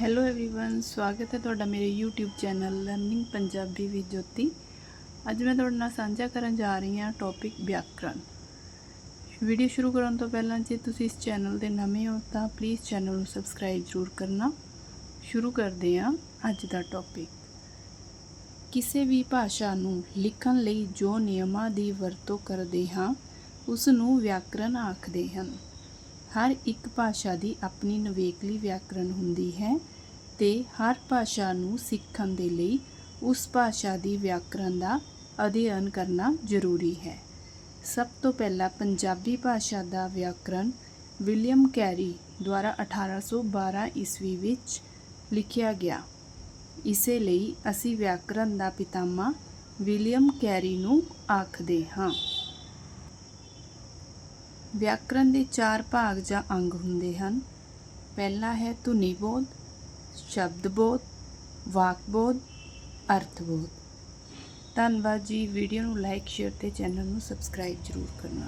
Hello everyone ਸਵਾਗਤ ਹੈ ਤੁਹਾਡਾ ਮੇਰੇ YouTube channel learning Punjabi with Jyoti ਅੱਜ ਮੈਂ ਤੁਹਾਡੇ ਨਾਲ ਸਾਂਝਾ ਕਰਨ ਜਾ ਰਹੀ ਹਾਂ ਟੌਪਿਕ ਵਿਆਕਰਣ ਵੀਡੀਓ ਸ਼ੁਰੂ ਕਰਨ ਤੋਂ ਪਹਿਲਾਂ ਜੇ ਤੁਸੀਂ ਇਸ ਚੈਨਲ ਦੇ ਨਵੇਂ ਹੋ ਤਾਂ ਪਲੀਜ਼ ਚੈਨਲ ਨੂੰ ਸਬਸਕ੍ਰਾਈਬ ਜ਼ਰੂਰ ਕਰਨਾ ਸ਼ੁਰੂ ਕਰਦੇ ਹਾਂ ਅੱਜ ਦਾ ਟੌਪਿਕ ਕਿਸੇ ਵੀ ਭਾਸ਼ਾ ਨੂੰ ਲਿਖਣ ਲਈ ਜੋ ਨਿਯਮਾਂ ਦੀ ਵਰਤੋਂ ਕਰਦੇ ਹਾਂ ਉਸ ਨੂੰ ਵਿਆਕਰਣ ਆਖਦੇ ਹਨ ਹਰ ਇੱਕ ਭਾਸ਼ਾ ਦੀ ਆਪਣੀ ਨਵੇਕਲੀ ਵਿਆਕਰਣ ਹੁੰਦੀ ਹੈ ਤੇ ਹਰ ਭਾਸ਼ਾ ਨੂੰ ਸਿੱਖਣ ਦੇ ਲਈ ਉਸ ਭਾਸ਼ਾ ਦੀ ਵਿਆਕਰਣ ਦਾ ਅਧਿਐਨ ਕਰਨਾ ਜ਼ਰੂਰੀ ਹੈ। ਸਭ ਤੋਂ ਪਹਿਲਾਂ ਪੰਜਾਬੀ ਭਾਸ਼ਾ ਦਾ ਵਿਆਕਰਣ ਵਿਲੀਅਮ ਕੈਰੀ ਦੁਆਰਾ 1812 ਈਸਵੀ ਵਿੱਚ ਲਿਖਿਆ ਗਿਆ। ਇਸੇ ਲਈ ਅਸੀਂ ਵਿਆਕਰਣ ਦਾ ਪਿਤਾਮਾ ਵਿਲੀਅਮ ਕੈਰੀ ਨੂੰ ਆਖਦੇ ਹਾਂ। ਵਿਆਕਰਣ ਦੇ ਚਾਰ ਭਾਗ ਜਾਂ ਅੰਗ ਹੁੰਦੇ ਹਨ। ਪਹਿਲਾ ਹੈ ਧੁਨੀ ਬੋਧ ਸ਼ਬਦ ਬੋਧ ਵਾਕ ਬੋਧ ਅਰਥ ਬੋਧ ਧੰਨਵਾਦ ਜੀ। ਵੀਡੀਓ ਨੂੰ ਲਾਈਕ, ਸ਼ੇਅਰ ਤੇ ਚੈਨਲ ਨੂੰ ਸਬਸਕ੍ਰਾਈਬ ਜ਼ਰੂਰ ਕਰਨਾ।